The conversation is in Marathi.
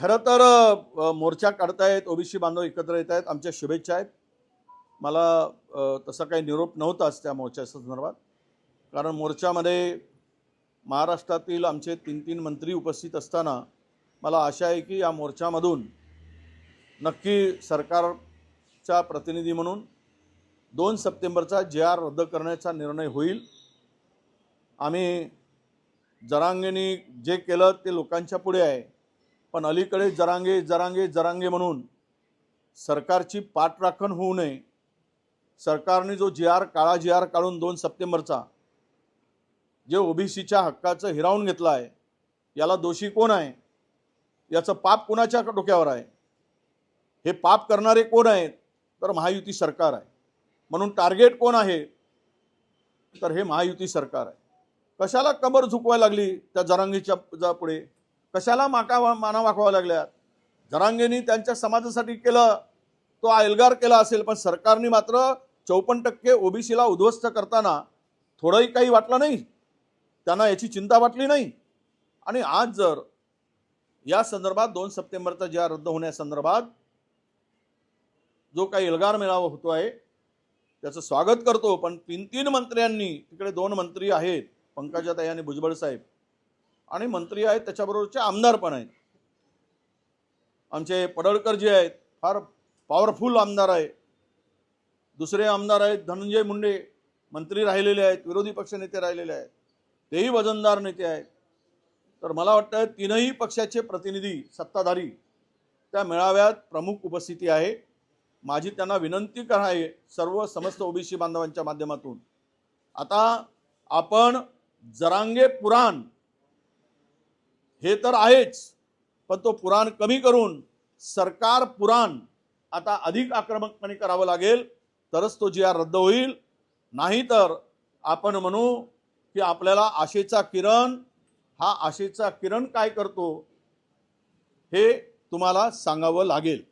खरं तर मोर्चा काढतायत ओबीसी बांधव एकत्र येत आहेत आमच्या शुभेच्छा आहेत. मला तसा काही निरोप नव्हताच त्या मोर्चा संदर्भात. कारण मोर्चामध्ये महाराष्ट्रातील आमचे तीन तीन मंत्री उपस्थित असताना मला आशा आहे की या मोर्चामधून नक्की सरकारचा प्रतिनिधी म्हणून दोन सप्टेंबरचा जे आर रद्द करण्याचा निर्णय होईल. आम्ही जरांगेनी जे केलं ते लोकांच्या पुढे आहे. पण अलीकडे जरांगे जरांगे जरांगे म्हणून सरकारची पाठराखण होऊ नये. सरकारने जो जी आर काळा जी आर काढून दोन सप्टेंबरचा जे ओबीसीच्या हक्काचं हिरावून घेतलं आहे याला दोषी कोण आहे? याचं पाप कोणाच्या डोक्यावर आहे? हे पाप करणारे कोण आहेत? तर महायुती सरकार आहे. म्हणून टार्गेट कोण आहे? तर हे महायुती सरकार आहे. कशाला कमर झुकवायला लागली त्या जरांगीच्या पुढे? कशाला माका माना वाकवाव्या लागल्यात? जरांगेनी त्यांच्या समाजासाठी केलं तो एल्गार केला असेल पण सरकारने मात्र चौपन्न टक्के ओबीसीला उद्ध्वस्त करताना थोडंही काही वाटलं नाही. त्यांना याची चिंता वाटली नाही. आणि आज जर या संदर्भात दोन सप्टेंबरचा ज्या रद्द होण्यासंदर्भात जो काही एल्गार मेळावा होतो आहे त्याचं स्वागत करतो. पण तीन तीन मंत्र्यांनी तिकडे दोन मंत्री आहेत पंकजाताई आणि भुजबळ साहेब आणि मंत्री आहेत त्याच्याबरोबरचे आमदार पण आहेत. आमचे पडळकर जे आहेत फार पॉवरफुल आमदार आहे दुसरे आमदार आहेत धनंजय मुंडे मंत्री राहिलेले आहेत विरोधी पक्षनेते राहिलेले आहेत. तेही वजनदार नेते आहेत. तर मला वाटतं तीनही पक्षाचे प्रतिनिधी सत्ताधारी त्या मेळाव्यात प्रमुख उपस्थिती आहे. माझी त्यांना विनंती करा आहे सर्व समस्त ओबीसी बांधवांच्या माध्यमातून. आता आपण जरांगे पुराण हे तर आहेच पण तो पुराण कमी करून सरकार पुराण आता अधिक आक्रमकपणे करावं लागेल तरच तो जी आर रद्द होईल. नाहीतर आपण म्हणू की आपल्याला आशेचा किरण हा आशेचा किरण काय करतो हे तुम्हाला सांगावं लागेल.